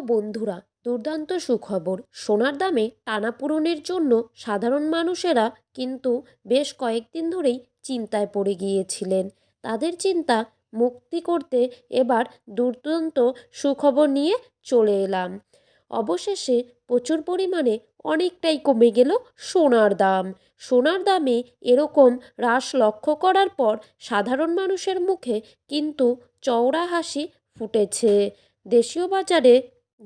বন্ধুরা, দুর্দান্ত সুখবর। সোনার দামে টানাপোড়েনের জন্য সাধারণ মানুষেরা কিন্তু বেশ কয়েকদিন ধরেই চিন্তায় পড়ে গিয়েছিলেন। তাদের চিন্তা, মুক্তি করতে এবার দুর্দান্ত সুখবর নিয়ে চলে এলাম। অবশেষে প্রচুর পরিমাণে অনেকটাই কমে গেল সোনার দাম। সোনার দামে এরকম হ্রাস লক্ষ্য করার পর সাধারণ মানুষের মুখে কিন্তু চওড়া হাসি ফুটেছে। দেশীয় বাজারে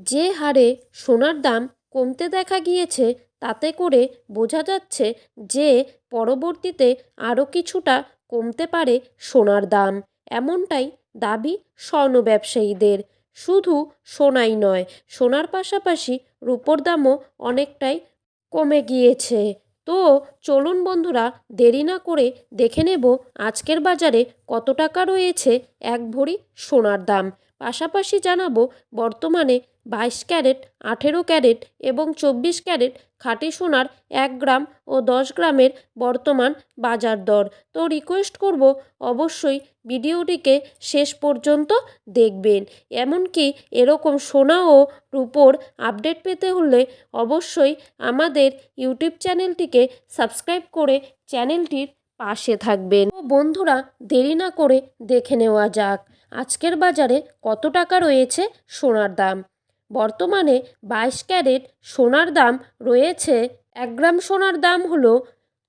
যে হারে সোনার দাম কমতে দেখা গিয়েছে, তাতে করে বোঝা যাচ্ছে যে পরবর্তীতে আরও কিছুটা কমতে পারে সোনার দাম। এমনটাই দাবি স্বর্ণ ব্যবসায়ীদের। শুধু সোনাই নয়, সোনার পাশাপাশি রূপোর দামও অনেকটাই কমে গিয়েছে। তো চলুন বন্ধুরা, দেরি না করে দেখে নেব আজকের বাজারে কত টাকা রয়েছে এক ভরি সোনার দাম। পাশাপাশি জানাব বর্তমানে বাইশ ক্যারেট, আঠেরো ক্যারেট এবং চব্বিশ ক্যারেট খাঁটি সোনার এক গ্রাম ও দশ গ্রামের বর্তমান বাজার দর। তো রিকোয়েস্ট করব অবশ্যই ভিডিওটিকে শেষ পর্যন্ত দেখবেন। এমনকি এরকম সোনা ও রূপোর আপডেট পেতে হলে অবশ্যই আমাদের ইউটিউব চ্যানেলটিকে সাবস্ক্রাইব করে চ্যানেলটির পাশে থাকবেন। ও বন্ধুরা, দেরি না করে দেখে নেওয়া যাক। আজকের বাজারে কত টাকা রয়েছে সোনার দাম? বর্তমানে বাইশ ক্যারেট সোনার দাম রয়েছে এক গ্রাম সোনার দাম হলো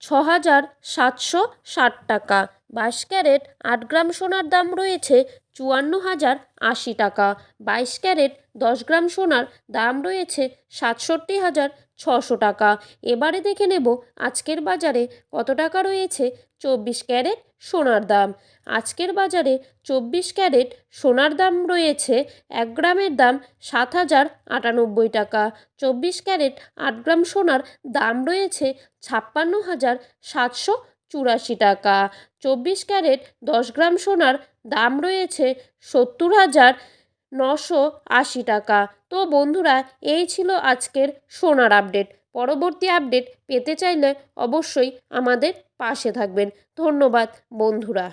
ছ হাজার সাতশো ষাট টাকা। বাইশ ক্যারেট আট গ্রাম সোনার দাম রয়েছে চুয়ান্ন হাজার আশি টাকা। বাইশ ক্যারেট দশ গ্রাম সোনার দাম রয়েছে সাতষট্টি হাজার ছশো টাকা। এবারে দেখে নেব আজকের বাজারে কত টাকা রয়েছে চব্বিশ ক্যারেট সোনার দাম। আজকের বাজারে চব্বিশ ক্যারেট সোনার দাম রয়েছে এক গ্রামের দাম সাত হাজার আটানব্বই টাকা। চব্বিশ ক্যারেট আট গ্রাম সোনার দাম রয়েছে ছাপ্পান্ন হাজার সাতশো চুরাশি টাকা। চব্বিশ ক্যারেট দশ গ্রাম সোনার দাম রয়েছে সত্তর হাজার নশো আশি টাকা। তো বন্ধুরা, এই ছিল আজকের সোনার আপডেট। পরবর্তী আপডেট পেতে চাইলে অবশ্যই আমাদের পাশে থাকবেন। ধন্যবাদ বন্ধুরা।